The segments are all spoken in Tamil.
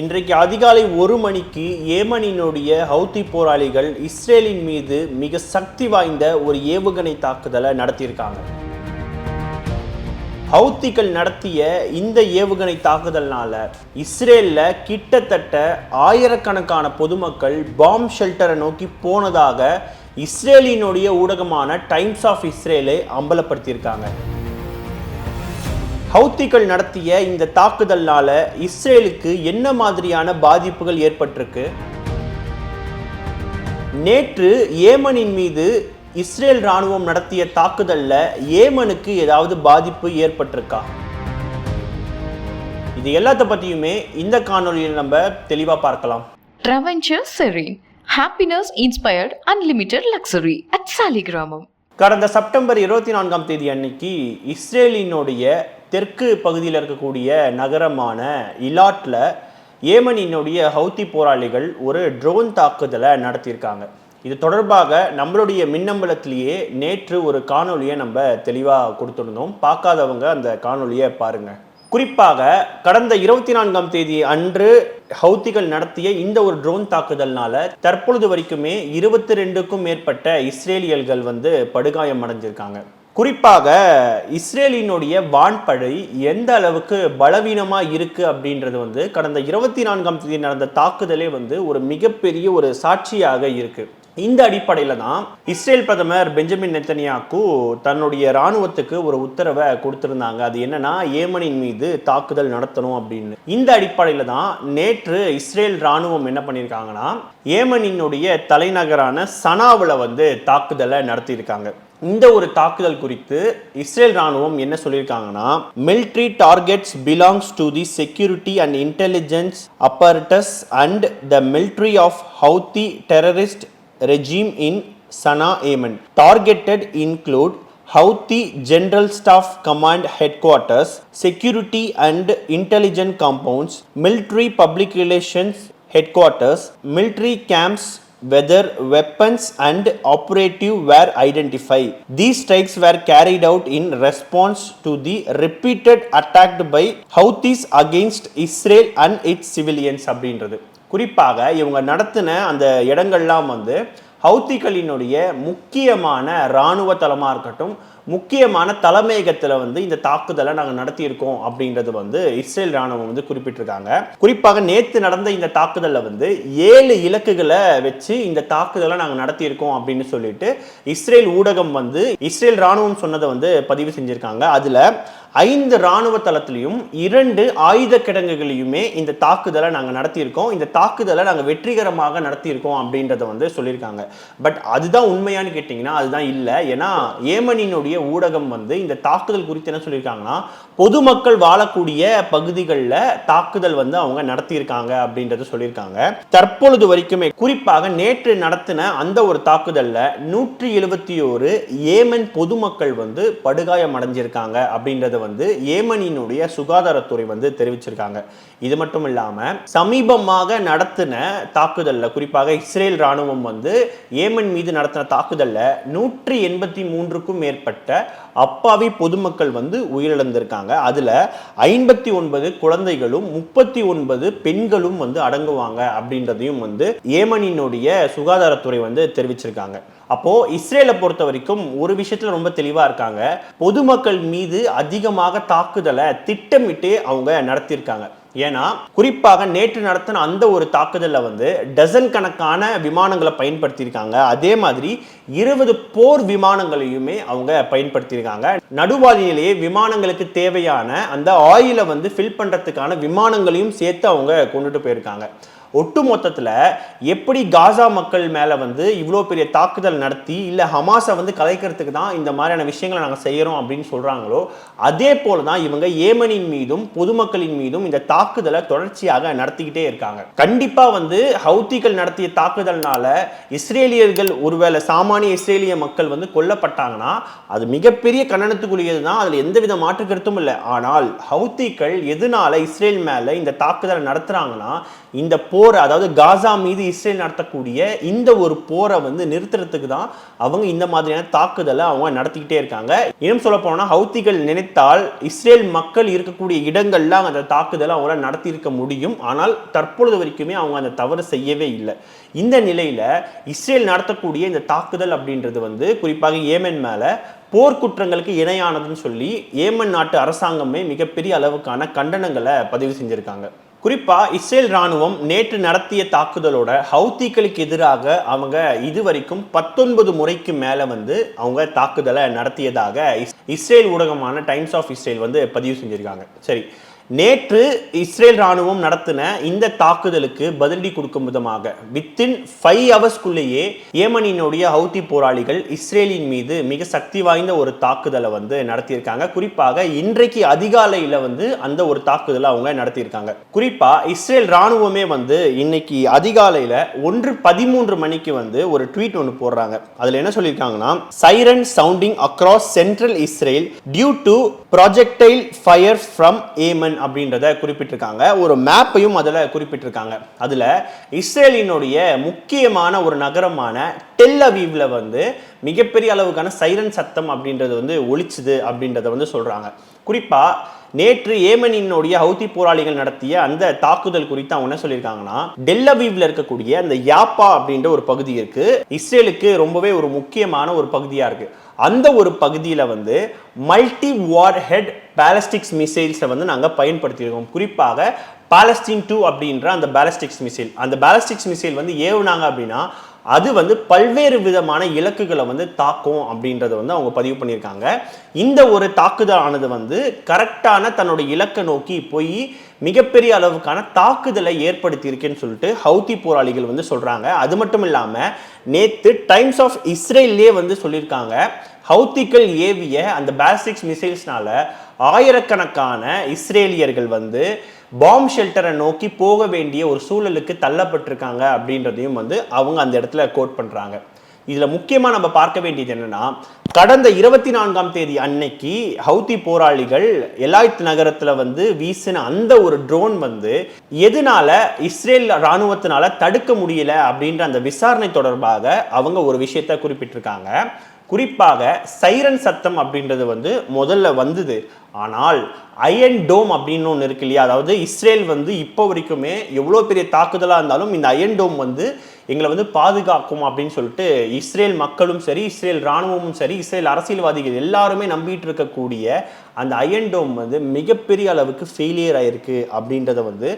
இன்றைக்கு அதிகாலை ஒரு மணிக்கு ஏமனினுடைய ஹவுத்தி போராளிகள் இஸ்ரேலின் மீது மிக சக்தி வாய்ந்த ஒரு ஏவுகணை தாக்குதலை நடத்தியிருக்காங்க. ஹவுத்திகள் நடத்திய இந்த ஏவுகணை தாக்குதல்னால இஸ்ரேலில் கிட்டத்தட்ட ஆயிரக்கணக்கான பொதுமக்கள் பாம் ஷெல்டரை நோக்கி போனதாக இஸ்ரேலினுடைய ஊடகமான டைம்ஸ் ஆஃப் இஸ்ரேலை அம்பலப்படுத்தியிருக்காங்க. ஹவுத்திகள் நடத்திய இந்த தாக்குதல்னால இஸ்ரேலுக்கு என்ன மாதிரியான பாதிப்புகள் ஏற்பட்டிருக்கு நேற்று ஏமனின் மீது இஸ்ரேல் ராணுவம் நடத்திய தாக்குதல்ல ஏமனுக்கு ஏதாவது பாதிப்பு ஏற்பட்டிருக்கா இது எல்லாத்த பத்தியுமே இந்த காணொளியில் நம்ம தெளிவா பார்க்கலாம் Serene. Happiness inspired unlimited luxury at Saligramam. கடந்த செப்டம்பர் இருபத்தி நான்காம் தேதி அன்னைக்கு இஸ்ரேலினுடைய தெற்கு பகுதியில் இருக்கக்கூடிய நகரமான இலாட்டில் ஏமனினுடைய ஹவுத்தி போராளிகள் ஒரு ட்ரோன் தாக்குதலை நடத்தியிருக்காங்க. இது தொடர்பாக நம்மளுடைய மின்னம்பலத்திலேயே நேற்று ஒரு காணொலியை நம்ம தெளிவாக கொடுத்துருந்தோம். பார்க்காதவங்க அந்த காணொலியை பாருங்க. குறிப்பாக கடந்த இருபத்தி நான்காம் தேதி அன்று ஹவுத்திகள் நடத்திய இந்த ஒரு ட்ரோன் தாக்குதல்னால தற்பொழுது வரைக்குமே இருபத்தி ரெண்டுக்கும் மேற்பட்ட இஸ்ரேலியல்கள் வந்து படுகாயம் அடைஞ்சிருக்காங்க குறிப்பாக இஸ்ரேலினுடைய வான்படை எந்த அளவுக்கு பலவீனமாக இருக்கு அப்படின்றது வந்து கடந்த இருபத்தி நான்காம் தேதி நடந்த தாக்குதலே வந்து ஒரு மிகப்பெரிய ஒரு சாட்சியாக இருக்கு. இந்த அடிப்படையில் தான் இஸ்ரேல் பிரதமர் பெஞ்சமின் நெத்தனியாக்கு தன்னுடைய ராணுவத்துக்கு ஒரு உத்தரவை கொடுத்திருந்தாங்க. அது என்னன்னா ஏமனின் மீது தாக்குதல் நடத்தணும் அப்படின்னு. இந்த அடிப்படையில் தான் நேற்று இஸ்ரேல் ராணுவம் என்ன பண்ணியிருக்காங்கன்னா ஏமனினுடைய தலைநகரான சனாவில் வந்து தாக்குதலை நடத்தியிருக்காங்க. இந்த ஒரு தாக்குதல் குறித்து இஸ்ரேல் ராணுவம் என்ன சொல்லியிருக்காங்கன்னா military targets belongs to the security and intelligence apparatus and the military of Houthi terrorist regime in Sanaa Yemen targeted include Houthi general staff command headquarters security and intelligent compounds military public relations headquarters military camps whether weapons and operative were identified. These strikes were carried out in response to the repeated attack by Houthis against Israel and its civilians அப்படின்றது குறிப்பாக இவங்க நடத்தின அந்த இடங்கள்லாம் வந்து ஹவுத்திகளினுடைய முக்கியமான இராணுவ தளமாக இருக்கட்டும் முக்கியமான தலைமையகத்தில் வந்து இந்த தாக்குதலை நாங்கள் நடத்தியிருக்கோம் அப்படின்றது வந்து இஸ்ரேல் ராணுவம் வந்து குறிப்பிட்டிருக்காங்க. குறிப்பாக நேற்று நடந்த இந்த தாக்குதலில் வந்து ஏழு இலக்குகளை வச்சு இந்த தாக்குதலை நாங்கள் நடத்தியிருக்கோம் அப்படின்னு சொல்லிட்டு இஸ்ரேல் ஊடகம் வந்து இஸ்ரேல் ராணுவம் சொன்னதை வந்து பதிவு செஞ்சிருக்காங்க. அதில் ஐந்து ராணுவ தளத்திலையும் இரண்டு ஆயுத கிடங்குகளையுமே இந்த தாக்குதலை நாங்கள் நடத்தியிருக்கோம். இந்த தாக்குதலை நாங்கள் வெற்றிகரமாக நடத்தியிருக்கோம் அப்படின்றத வந்து சொல்லியிருக்காங்க. பட் அதுதான் உண்மையான்னு கேட்டிங்கன்னா அதுதான் இல்லை. ஏன்னா ஏமனினுடைய ஊடகம் வந்து இந்த தாக்குதல் குறித்து என்ன சொல்லியிருக்காங்கன்னா பொதுமக்கள் வாழக்கூடிய பகுதிகளில் தாக்குதல் வந்து அவங்க நடத்தியிருக்காங்க அப்படின்றத சொல்லியிருக்காங்க. தற்பொழுது வரைக்குமே குறிப்பாக நேற்று நடத்தின அந்த ஒரு தாக்குதலில் நூற்றி எழுபத்தி ஒரு ஏமன் பொதுமக்கள் வந்து படுகாயம் அடைஞ்சிருக்காங்க அப்படின்றத வந்து ஏமனினுடைய சுகாதாரத்துறை வந்து தெரிவிச்சிருக்காங்க. இது மட்டும் இல்லாம சமீபமாக நடத்தின தாக்குதலில் குறிப்பாக இஸ்ரேல் ராணுவம் வந்து ஏமன் மீது நடத்தின தாக்குதலில் நூற்றி எண்பத்தி மூன்றுக்கும் மேற்பட்ட அப்பாவி பொதுமக்கள் வந்து உயிரிழந்திருக்காங்க. அதுல ஐம்பத்தி ஒன்பது குழந்தைகளும் முப்பத்தி ஒன்பது பெண்களும் வந்து அடங்குவாங்க அப்படின்றதையும் வந்து ஏமனினுடைய சுகாதாரத்துறை வந்து தெரிவிச்சிருக்காங்க. அப்போ இஸ்ரேலை பொறுத்த வரைக்கும் ஒரு விஷயத்துல ரொம்ப தெளிவா இருக்காங்க. பொதுமக்கள் மீது அதிகமாக தாக்குதலை திட்டமிட்டு அவங்க நடத்தியிருக்காங்க. ஏன்னா குறிப்பாக நேற்று நடத்தின அந்த ஒரு தாக்குதலில் வந்து டசன் கணக்கான விமானங்களை பயன்படுத்தியிருக்காங்க. அதே மாதிரி இருபது போர் விமானங்களையுமே அவங்க பயன்படுத்தியிருக்காங்க. நடுவாதியிலேயே விமானங்களுக்கு தேவையான அந்த ஆயிலை வந்து ஃபில் பண்ணுறதுக்கான விமானங்களையும் சேர்த்து அவங்க கொண்டுட்டு போயிருக்காங்க. ஒட்டு மொத்தத்தில் எப்படி காசா மக்கள் மேலே வந்து இவ்வளோ பெரிய தாக்குதல் நடத்தி இல்லை ஹமாஸை வந்து கலைக்கிறதுக்கு தான் இந்த மாதிரியான விஷயங்களை நாங்கள் செய்கிறோம் அப்படின்னு சொல்கிறாங்களோ அதே போல தான் இவங்க ஏமனின் மீதும் பொதுமக்களின் மீதும் இந்த தாக்குதலை தொடர்ச்சியாக நடத்திக்கிட்டே இருக்காங்க. கண்டிப்பாக வந்து ஹவுத்திகள் நடத்திய தாக்குதல்னால இஸ்ரேலியர்கள் ஒருவேளை சாமானிய இஸ்ரேலிய மக்கள் வந்து கொல்லப்பட்டாங்கன்னா அது மிகப்பெரிய கண்டனத்துக்குரியது தான் அதில் எந்தவித மாற்று கருத்தும் இல்லை. ஆனால் ஹவுத்திகள் எதனால இஸ்ரேல் மேலே இந்த தாக்குதலை நடத்துகிறாங்கன்னா இந்த போரை அதாவது காசா மீது இஸ்ரேல் நடத்தக்கூடிய இந்த ஒரு போரை வந்து நிறுத்துறதுக்கு தான் அவங்க இந்த மாதிரியான தாக்குதலை அவங்க நடத்திக்கிட்டே இருக்காங்க. இன்னும் சொல்ல போனால் ஹவுத்திகள் நினைத்தால் இஸ்ரேல் மக்கள் இருக்கக்கூடிய இடங்கள்ல அந்த தாக்குதலை அவங்களால் நடத்தியிருக்க முடியும். ஆனால் தற்பொழுது வரைக்குமே அவங்க அந்த தவறு செய்யவே இல்லை. இந்த நிலையில இஸ்ரேல் நடத்தக்கூடிய இந்த தாக்குதல் அப்படின்றது வந்து குறிப்பாக ஏமன் மேல போர்க்குற்றங்களுக்கு இணையானதுன்னு சொல்லி ஏமன் நாட்டு அரசாங்கமே மிகப்பெரிய அளவுக்கான கண்டனங்களை பதிவு செஞ்சிருக்காங்க. குறிப்பாக இஸ்ரேல் ராணுவம் நேற்று நடத்திய தாக்குதலோட ஹவுத்திகளுக்கு எதிராக அவங்க இதுவரைக்கும் பத்தொன்பது முறைக்கு மேலே வந்து அவங்க தாக்குதலை நடத்தியதாக இஸ்- இஸ்ரேல் ஊடகமான டைம்ஸ் ஆஃப் இஸ்ரேல் வந்து பதிவு செஞ்சிருக்காங்க. சரி நேற்று இஸ்ரேல் ராணுவம் நடத்தின இந்த தாக்குதலுக்கு பதிலடி கொடுக்கும் விதமாக வித்தின் ஃபைவ் ஹவர்ஸ்க்குள்ளேயே ஏமனினுடைய ஹவுதி போராளிகள் இஸ்ரேலின் மீது மிக சக்தி வாய்ந்த ஒரு தாக்குதலை வந்து நடத்தியிருக்காங்க. குறிப்பாக இன்றைக்கு அதிகாலையில் வந்து அந்த ஒரு தாக்குதலை அவங்க நடத்தியிருக்காங்க. குறிப்பாக இஸ்ரேல் ராணுவமே வந்து இன்னைக்கு அதிகாலையில் ஒன்று பதிமூன்று மணிக்கு வந்து ஒரு ட்வீட் ஒன்று போடுறாங்க. அதில் என்ன சொல்லியிருக்காங்கன்னா siren sounding across central Israel due to projectile fire from Yemen அப்படின்றத குறிப்பிட்டிருக்காங்க. ஒரு மேப்பையும் அதில் குறிப்பிட்டிருக்காங்க. அதில் இஸ்ரேலினுடைய முக்கியமான ஒரு நகரமான டெல் அவீவ்ல வந்து மிகப்பெரிய அளவுக்கான சைரன் சத்தம் அப்படின்றது வந்து ஒழிச்சுது அப்படின்றத வந்து சொல்றாங்க. குறிப்பா நேற்று ஏமனினுடைய ஹவுதி போராளிகள் நடத்திய அந்த தாக்குதல் குறித்து அவங்க என்ன சொல்லியிருக்காங்கன்னா டெல்லவீவ்ல இருக்கக்கூடிய அந்த யாப்பா அப்படின்ற ஒரு பகுதி இருக்கு. இஸ்ரேலுக்கு ரொம்பவே ஒரு முக்கியமான ஒரு பகுதியாக இருக்கு. அந்த ஒரு பகுதியில் வந்து மல்டி வார் ஹெட் பேலஸ்டிக்ஸ் மிசைல்ஸை வந்து நாங்கள் பயன்படுத்தியிருக்கோம். குறிப்பாக பாலஸ்டீன் டூ அப்படின்ற அந்த பேலஸ்டிக்ஸ் மிசைல் அந்த பேலஸ்டிக்ஸ் மிசைல் வந்து ஏவுனாங்க அப்படின்னா அது வந்து பல்வேறு விதமான இலக்குகளை வந்து தாக்கும் அப்படின்றத வந்து அவங்க பதிவு பண்ணியிருக்காங்க. இந்த ஒரு தாக்குதல் ஆனது வந்து கரெக்டான தன்னோட இலக்கை நோக்கி போய் மிகப்பெரிய அளவுக்கான தாக்குதலை ஏற்படுத்தியிருக்கேன்னு சொல்லிட்டு ஹவுதி போராளிகள் வந்து சொல்கிறாங்க அது மட்டும் இல்லாமல் நேற்று டைம்ஸ் ஆஃப் இஸ்ரேல்லே வந்து சொல்லியிருக்காங்க. ஹவுத்திகள் ஏவிய அந்த பேசிக்ஸ் மிசைல்ஸ்னால ஆயிரக்கணக்கான இஸ்ரேலியர்கள் வந்து பாம் ஷெல்டரை நோக்கி போக வேண்டிய ஒரு சூழலுக்கு தள்ளப்பட்டிருக்காங்க அப்படின்றதையும் வந்து அவங்க அந்த இடத்துல கோட் பண்ணுறாங்க இதில் முக்கியமாக நம்ம பார்க்க வேண்டியது என்னென்னா கடந்த இருபத்தி நான்காம் தேதி அன்னைக்கு ஹவுதி போராளிகள் எலாய்த் நகரத்தில் வந்து வீசின அந்த ஒரு ட்ரோன் வந்து எதனால இஸ்ரேல் இராணுவத்தினால தடுக்க முடியல அப்படின்ற அந்த விசாரணை தொடர்பாக அவங்க ஒரு விஷயத்த குறிப்பிட்டிருக்காங்க. குறிப்பாக சைரன் சத்தம் அப்படின்றது வந்து முதல்ல வந்தது. ஆனால் அயன் டோம் அப்படின்னு ஒன்று இருக்கு இல்லையா? அதாவது இஸ்ரேல் வந்து இப்போ வரைக்குமே எவ்வளோ பெரிய தாக்குதலாக இருந்தாலும் இந்த அயன் டோம் வந்து எங்களை வந்து பாதுகாக்கும் அப்படின்னு சொல்லிட்டு இஸ்ரேல் மக்களும் சரி இஸ்ரேல் இராணுவமும் சரி இஸ்ரேல் அரசியல்வாதிகள் எல்லாருமே நம்பிட்டு இருக்கக்கூடிய அந்த அயன் டோம் வந்து மிகப்பெரிய அளவுக்கு ஃபெயிலியர் ஆயிருக்கு அப்படின்றத வந்து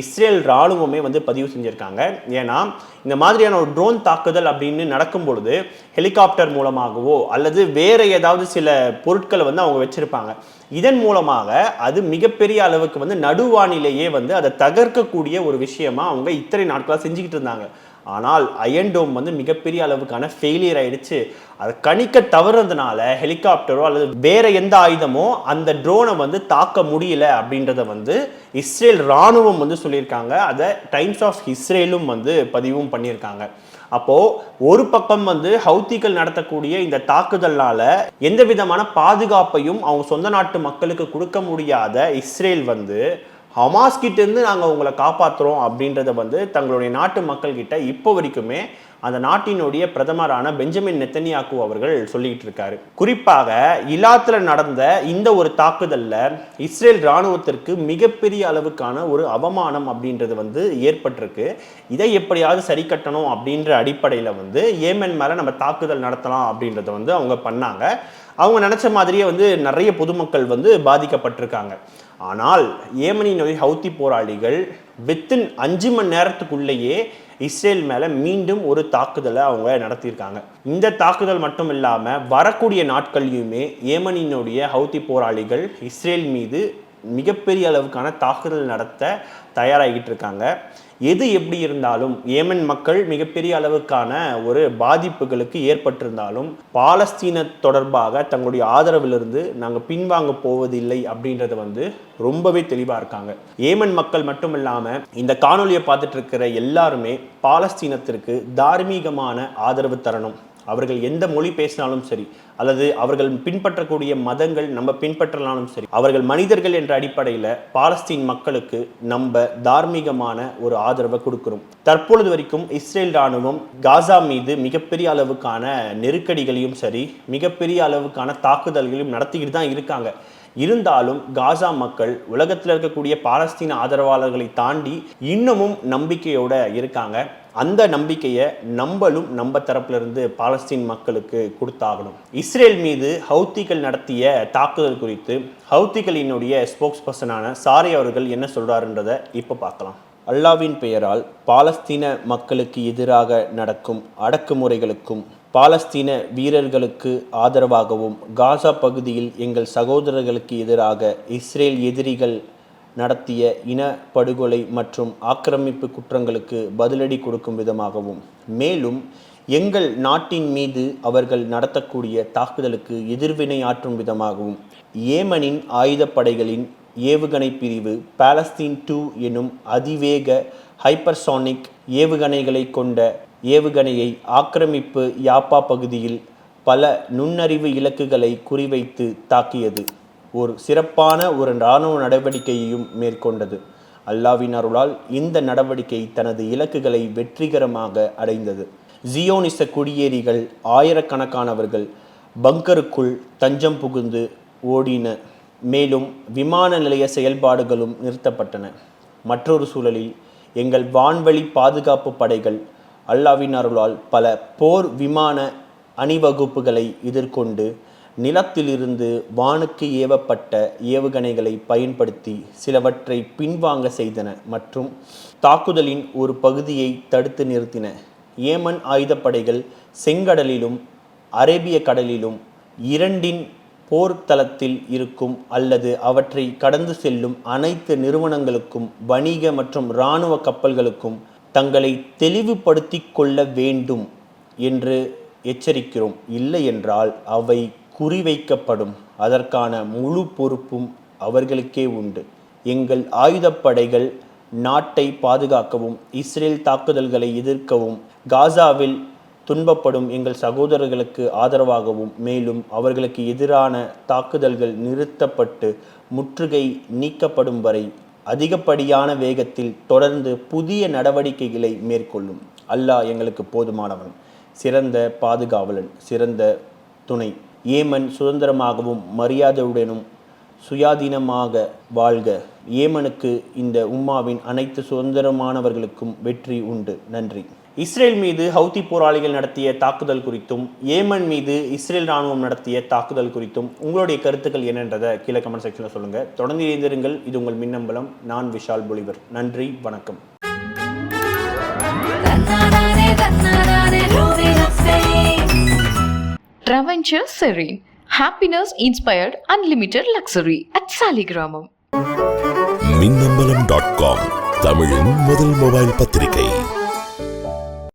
இஸ்ரேல் இராணுவமே வந்து பதிவு செஞ்சுருக்காங்க. ஏன்னா இந்த மாதிரியான ஒரு ட்ரோன் தாக்குதல் அப்படின்னு நடக்கும் பொழுது ஹெலிகாப்டர் மூலமாகவோ அல்லது வேறு ஏதாவது சில பொருட்களை வந்து அவங்க வச்சுருப்பாங்க. இதன் மூலமாக அது மிகப்பெரிய அளவுக்கு வந்து நடுவானிலேயே வந்து அதை தகர்க்கக்கூடிய ஒரு விஷயமா அவங்க இத்தனை நாட்களாக செஞ்சுக்கிட்டு இருந்தாங்க. ஆனால் அயன்டோம் வந்து மிகப்பெரிய அளவுக்கான ஃபெயிலியர் ஆயிடுச்சு. அதை கணிக்க தவறுறதுனால ஹெலிகாப்டரோ அல்லது வேற எந்த ஆயுதமோ அந்த ட்ரோனை வந்து தாக்க முடியல அப்படின்றத வந்து இஸ்ரேல் ராணுவம் வந்து சொல்லியிருக்காங்க. அதை டைம்ஸ் ஆஃப் இஸ்ரேலும் வந்து பதிவும் பண்ணியிருக்காங்க. அப்போ ஒரு பக்கம் வந்து ஹவுத்திகள் நடத்தக்கூடிய இந்த தாக்குதல்னால எந்த விதமான பாதுகாப்பையும் அவங்க சொந்த நாட்டு மக்களுக்கு கொடுக்க முடியாத இஸ்ரேல் வந்து ஹமாஸ் நாங்கள் உங்களை காப்பாற்றுறோம் அப்படின்றத வந்து தங்களுடைய நாட்டு மக்கள் கிட்ட இப்போ வரைக்குமே அந்த நாட்டினுடைய பிரதமரான பெஞ்சமின் நெத்தனியாக்கு அவர்கள் சொல்லிக்கிட்டு இருக்காரு. குறிப்பாக இலாத்தில் நடந்த இந்த ஒரு தாக்குதலில் இஸ்ரேல் ராணுவத்திற்கு மிகப்பெரிய அளவுக்கான ஒரு அவமானம் அப்படின்றது வந்து ஏற்பட்டிருக்கு. இதை எப்படியாவது சரி கட்டணும் அப்படின்ற அடிப்படையில் வந்து ஏமன் மேலே நம்ம தாக்குதல் நடத்தலாம் அப்படின்றத வந்து அவங்க பண்ணாங்க. அவங்க நினச்ச மாதிரியே வந்து நிறைய பொதுமக்கள் வந்து பாதிக்கப்பட்டிருக்காங்க. ஆனால் ஏமனினுடைய ஹவுத்தி போராளிகள் வித்தின் அஞ்சு மணி நேரத்துக்குள்ளேயே இஸ்ரேல் மேலே மீண்டும் ஒரு தாக்குதலை அவங்க நடத்தியிருக்காங்க. இந்த தாக்குதல் மட்டும் இல்லாமல் வரக்கூடிய நாட்கள்லையுமே ஏமனினுடைய ஹவுத்தி போராளிகள் இஸ்ரேல் மீது மிகப்பெரிய அளவுக்கான தாக்குதல் நடத்த தயாராகிட்டு இருக்காங்க. எது எப்படி இருந்தாலும் ஏமன் மக்கள் மிகப்பெரிய அளவுக்கான ஒரு பாதிப்புகளுக்கு ஏற்பட்டிருந்தாலும் பாலஸ்தீன தொடர்பாக தங்களுடைய ஆதரவிலிருந்து நாங்கள் பின்வாங்க போவதில்லை அப்படின்றத வந்து ரொம்பவே தெளிவாக இருக்காங்க. ஏமன் மக்கள் மட்டும் இல்லாமல் இந்த காணொலியை பார்த்துட்டு இருக்கிற எல்லாருமே பாலஸ்தீனத்திற்கு தார்மீகமான ஆதரவு தரணும். அவர்கள் எந்த மொழி பேசினாலும் சரி அல்லது அவர்கள் பின்பற்றக்கூடிய மதங்கள் நம்ம பின்பற்றலாலும் சரி அவர்கள் மனிதர்கள் என்ற அடிப்படையில் பாலஸ்தீன் மக்களுக்கு நம்ம தார்மீகமான ஒரு ஆதரவை கொடுக்கிறோம். தற்பொழுது வரைக்கும் இஸ்ரேல் இராணுவம் காசா மீது மிகப்பெரிய அளவுக்கான நெருக்கடிகளையும் சரி மிகப்பெரிய அளவுக்கான தாக்குதல்களையும் நடத்திக்கிட்டு தான் இருக்காங்க. இருந்தாலும் காசா மக்கள் உலகத்தில் இருக்கக்கூடிய பாலஸ்தீன ஆதரவாளர்களை தாண்டி இன்னமும் நம்பிக்கையோட இருக்காங்க. அந்த நம்பிக்கையை நம்மளும் நம்ம தரப்பிலிருந்து பாலஸ்தீன் மக்களுக்கு கொடுத்தாகணும். இஸ்ரேல் மீது ஹவுத்திகள் நடத்திய தாக்குதல் குறித்து ஹவுத்திகளினுடைய ஸ்போக்ஸ் பர்சனான சாரி அவர்கள் என்ன சொல்கிறாருன்றதை இப்போ பார்க்கலாம். அல்லாவின் பெயரால் பாலஸ்தீன மக்களுக்கு எதிராக நடக்கும் அடக்குமுறைகளுக்கும் பாலஸ்தீன வீரர்களுக்கு ஆதரவாகவும் காசா பகுதியில் எங்கள் சகோதரர்களுக்கு எதிராக இஸ்ரேல் எதிரிகள் நடத்திய இன படுகொலை மற்றும் ஆக்கிரமிப்பு குற்றங்களுக்கு பதிலடி கொடுக்கும் விதமாகவும் மேலும் எங்கள் நாட்டின் மீது அவர்கள் நடத்தக்கூடிய தாக்குதலுக்கு எதிர்வினை ஆற்றும் விதமாகவும் ஏமனின் ஆயுதப்படைகளின் ஏவுகணை பிரிவு பாலஸ்தீன் டூ எனும் அதிவேக ஹைப்பர்சானிக் ஏவுகணைகளை கொண்ட ஏவுகணையை ஆக்கிரமிப்பு யாப்பா பகுதியில் பல நுண்ணறிவு இலக்குகளை குறிவைத்து தாக்கியது. ஒரு சிறப்பான ஒரு இராணுவ நடவடிக்கையையும் மேற்கொண்டது. அல்லாவின் அருளால் இந்த நடவடிக்கை தனது இலக்குகளை வெற்றிகரமாக அடைந்தது. ஜியோனிச குடியேறிகள் ஆயிரக்கணக்கானவர்கள் பங்கருக்குள் தஞ்சம் புகுந்து ஓடின. மேலும் விமான நிலைய செயல்பாடுகளும் நிறுத்தப்பட்டன. மற்றொரு சூழலில் எங்கள் வான்வழி பாதுகாப்பு படைகள் அல்லாவின் அருளால் பல போர் விமான அணிவகுப்புகளை எதிர்கொண்டு நிலத்திலிருந்து வானுக்கு ஏவப்பட்ட ஏவுகணைகளை பயன்படுத்தி சிலவற்றை பின்வாங்க செய்தன மற்றும் தாக்குதலின் ஒரு பகுதியை தடுத்து நிறுத்தின. ஏமன் ஆயுதப்படைகள் செங்கடலிலும் அரேபிய கடலிலும் இரண்டின் போர்த்தளத்தில் இருக்கும் அல்லது அவற்றை கடந்து செல்லும் அனைத்து நிறுவனங்களுக்கும் வணிக மற்றும் இராணுவ கப்பல்களுக்கும் தங்களை தெளிவுபடுத்தி கொள்ள வேண்டும் என்று எச்சரிக்கிறோம். இல்லை என்றால் அவை குறிவைக்கப்படும். அதற்கான முழு பொறுப்பும் அவர்களுக்கே உண்டு. எங்கள் ஆயுதப்படைகள் நாட்டை பாதுகாக்கவும் இஸ்ரேல் தாக்குதல்களை எதிர்க்கவும் காசாவில் துன்பப்படும் எங்கள் சகோதரர்களுக்கு ஆதரவாகவும் மேலும் அவர்களுக்கு எதிரான தாக்குதல்கள் நிறுத்தப்பட்டு முற்றுகை நீக்கப்படும் வரை அதிகப்படியான வேகத்தில் தொடர்ந்து புதிய நடவடிக்கைகளை மேற்கொள்ளும். அல்லாஹ் எங்களுக்கு போதுமானவன். சிறந்த பாதுகாவலன் சிறந்த துணை. ஏமன் சுதந்திரமாகவும் மரியாதையுடனும் சுயாதீனமாக வாழ்க. ஏமனுக்கு இந்த உம்மாவின் அனைத்து சுதந்திரமானவர்களுக்கும் வெற்றி உண்டு. நன்றி. இஸ்ரேல் மீது ஹவுதி போராளிகள் நடத்திய தாக்குதல் குறித்தும் ஏமன் மீது இஸ்ரேல் ராணுவம் நடத்திய தாக்குதல் குறித்தும் உங்களுடைய கருத்துக்கள் என்னன்றதை கீழே கமெண்ட் செக்ஷனில் சொல்லுங்கள் தொடர்ந்து இணைந்திருங்கள். இது உங்கள் மின்னம்பலம். நான் விஷால் பொலிவர். நன்றி. வணக்கம். Traventure Serene. Happiness inspired unlimited luxury at Saligramam. Minnambalam dot com தமிழின் முதல் மொபைல் பத்திரிகை